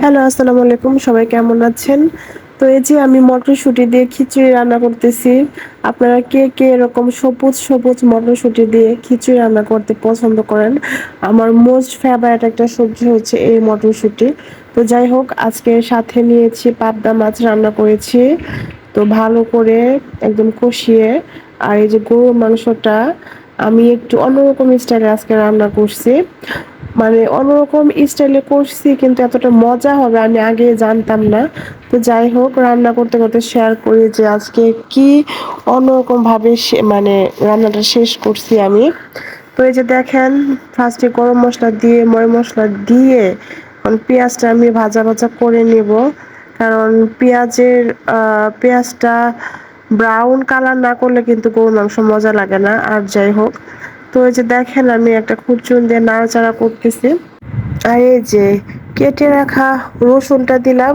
Hello, আসসালামু আলাইকুম, সবাই কেমন আছেন? তো এই যে আমি মটরশুঁটি দিয়ে খিচুড়ি রান্না করতেছি, আপনারা কে কে এরকম সবুজ সবুজ মটরশুঁটি দিয়ে খিচুড়ি রান্না করতে পছন্দ করেন? আমার মোস্ট ফেভারিট একটা সবজি হচ্ছে এই মটরশুঁটি। তো যাই হোক, আজকে সাথে নিয়েছি পাবদা মাছ রান্না করেছি। তো ভালো করে একদম কষিয়ে, আর এই যে গরুর মাংসটা আমি একটু অন্যরকম স্টাইলে আজকে রান্না করছি। মানে অন্যরকম স্টাইলে করছি কিন্তু এতটা মজা হবে আমি আগে জানতাম না। তো যাই হোক, রান্না করতে করতে শেয়ার করি যে আজকে কি অন্যরকম ভাবে মানে রান্নাটা শেষ করছি আমি। তো এই যে দেখেন ফার্স্টে গরম মশলা দিয়ে ময় মশলা দিয়ে পেঁয়াজটা আমি ভাজা ভাজা করে নেব। কারণ পেঁয়াজের পেঁয়াজটা ব্রাউন কালার না করলে কিন্তু গরুর মাংস মজা লাগে না। আর যাই হোক তো যে দেখেন আমি একটা খুচুন দিয়ে নাড়াচাড়া করতেছি। আর এই যে কেটে রাখা রসুনটা দিলাম।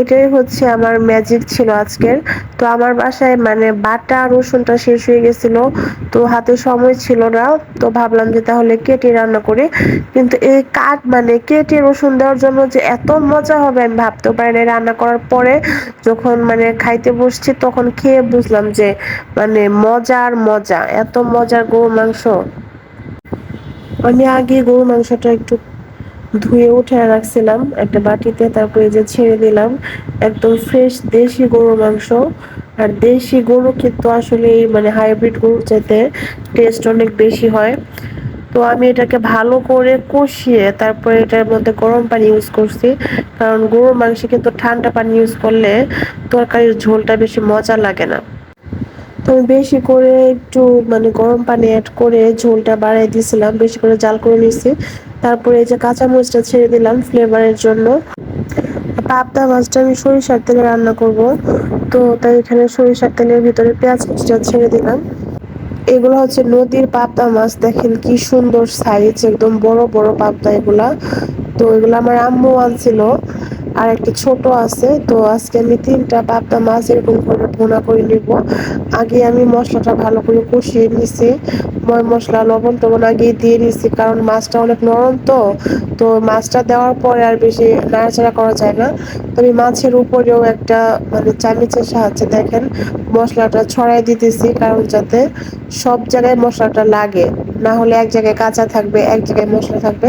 এটাই হচ্ছে আমার ম্যাজিক ছিল আজকের। তো আমার বাসায় মানে বাটা রসুনটা শেষ হয়ে গেছিল, তো হাতে সময় ছিল না, তো ভাবলাম যে তাহলে কেটে রান্না করে। কিন্তু এই কাঠ মানে কেটে রসুন দেওয়ার জন্য যে এত মজা হবে আমি ভাবতেও পারি না রান্না করার পরে যখন মানে খাইতে বসছি তখন খেয়ে বুঝলাম যে মানে মজার মজা, এত মজার গরু মাংস। আমি আগে গরু মাংসটা একটু ধুয়ে উঠে রাখছিলাম, একটা বাটিতে তারপরে যে ছেড়ে দিলাম। একদম ফ্রেশ দেশি গরুর মাংস। আর দেশি গরু কিন্তু আসলে মানে হাইব্রিড গরুর চাইতে টেস্ট অনেক বেশি হয়। তো আমি এটাকে ভালো করে কষিয়ে তারপরে এটার মধ্যে গরম পানি ইউজ করছি। কারণ গরুর মাংসে কিন্তু ঠান্ডা পানি ইউজ করলে তরকারির ঝোলটা বেশি মজা লাগে না। আমি বেশি করে একটু মানে গরম পানি অ্যাড করে ঝোলটা বাড়াই দিয়েছিলাম, বেশি করে জাল করে নিয়েছি। তারপরে এই যে কাঁচামরিচটা ছেড়ে দিলাম ফ্লেভারের জন্য। পাবদা মাছটা আমি সরিষার তেলে রান্না করব। তো তাই এখানে সরিষার তেলের ভিতরে পেঁয়াজ কুচিটা ছেড়ে দিলাম। এগুলো হচ্ছে নদীর পাবদা মাছ, দেখেন কি সুন্দর সাইজ একদম বড় বড় পাবদা এগুলা। তো এগুলো আমার আম্মু আনছিল। আর একটা ছোট আছে, তো আজকে আমি তিনটা পাবদা মাছ এরকম করে ভুনা করে নিব। আগে আমি মশলাটা ভালো করে কষিয়ে নিছি। ময় মশলা লবণ টবণ আগে দিয়ে নিছি, কারণ মাছটা অনেক নরম তো তো মাছটা দেওয়ার পরে আর বেশি নাড়াচাড়া করা যায় না। তবে মাছের উপরেও একটা মানে চামিচের সাহায্যে দেখেন, মশলাটা ছড়াই দিতেছি, কারণ যাতে সব জায়গায় মশলাটা লাগে। না হলে এক জায়গায় কাঁচা থাকবে, এক জায়গায় মশলা থাকবে।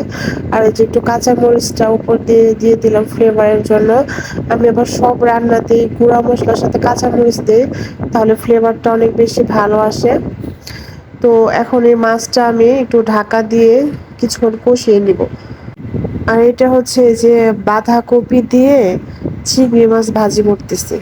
আর যে একটু কাঁচা মরিচটা উপর দিয়ে দিয়ে দিলাম ফ্লেভারের জন্য, আমি আবার সব রান্নাতেই গুঁড়া মশলার সাথে কাঁচা মরিচ দিই, তাহলে ফ্লেভারটা অনেক বেশি ভালো আসে। তো এখন এই মাছটা আমি একটু ঢাকা দিয়ে কিছুক্ষণ কষিয়ে নিব। আর এটা হচ্ছে যে বাঁধাকপি দিয়ে চিংড়ি মাছ ভাজি করতেছি।